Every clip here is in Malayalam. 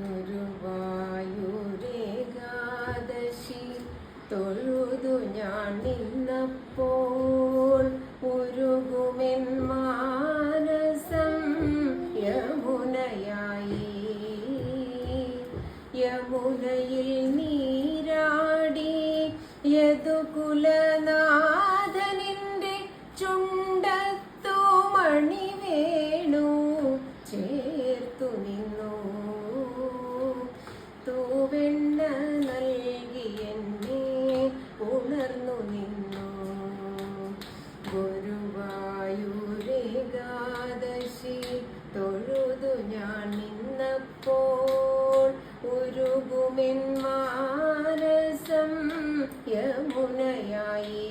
ഗുരുവായൂരേകാദശി തൊഴുതു ഞാൻ നിന്നപ്പോൾ ഉരുകുമെൻ മാനസം യമുനയായി. യമുനയിൽ നീരാടി യദുകുലനാഥനിന്റെ തൊഴുതു ഞാൻ നിന്നപ്പോൾ ഉരുകുമെൻ മാനസം യമുനയായി.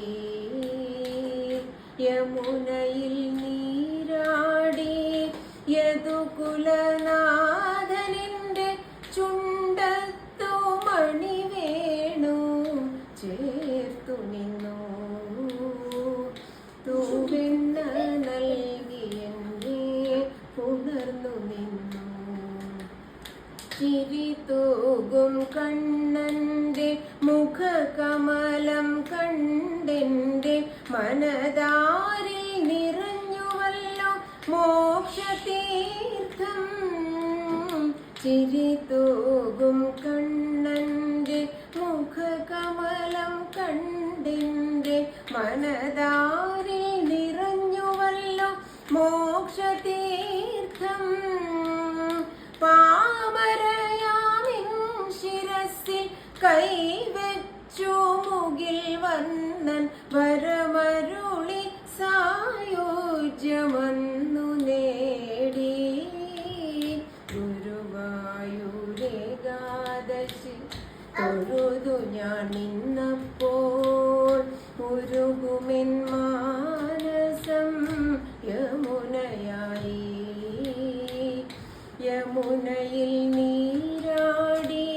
യമുനയിൽ നീരാടി. യദുകുലനാഥനിന്റെ ചുണ്ടത്തു മണി വേണു. ചേർത്തു നിന്നു. തൂവെണ്ണ ചിരി തൂകും കണ്ണന്റെ മുഖകമലം കണ്ടെന്റെ മനതാരിൽ നിറഞ്ഞുവല്ലോ മോക്ഷതീർത്ഥം. ചിരി തൂകും കണ്ണന്റെ മുഖകമലം കണ്ടെന്റെ മനതാരിൽ നിറഞ്ഞുവല്ലോ മോക്ഷതീർത്ഥം തൊഴുതു ഞാൻ നിന്നപ്പോൾ ഉരുകുമെൻ മാനസം യമുനയായി. യമുനയിൽ നീരാടി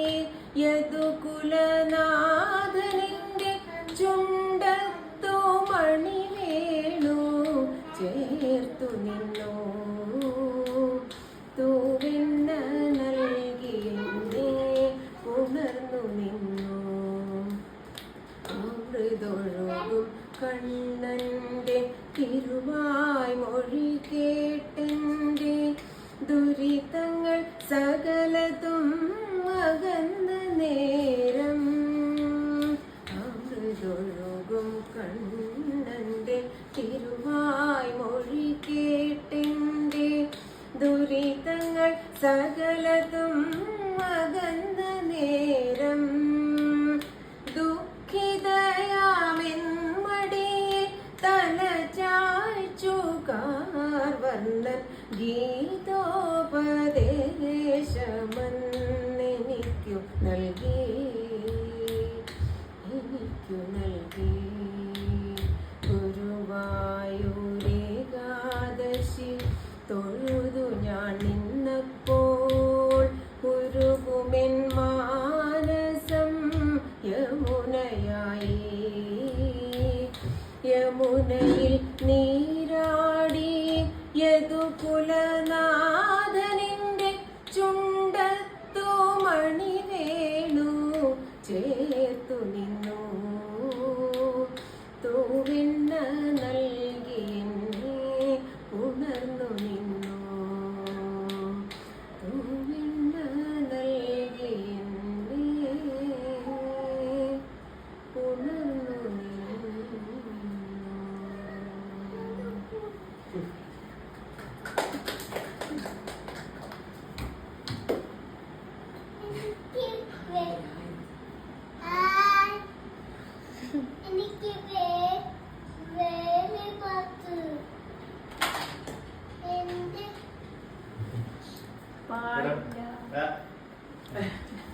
യദുകുലനാഥനിന്റെ ചുണ്ടത്തു മണിവേണു ചേർത്തു നിന്നു. അമൃതൊഴുകും കണ്ണന്റെ തിരുവായ് മൊഴി കേട്ടന്റെ ദുരിതങ്ങൾ സകലതും അകന്ന നേരം ഗീതോപദേശമെന്നെനിക്കു നൽകി. എനിക്കു നൽകി. ഗുരുവായൂരേകാദശി തൊഴുതു ഞാൻ നിന്നപ്പോൾ ഉരുകുമെൻ മാനസം യമുനയായി. യമുനയിൽ നീരാടി പാടില്ല.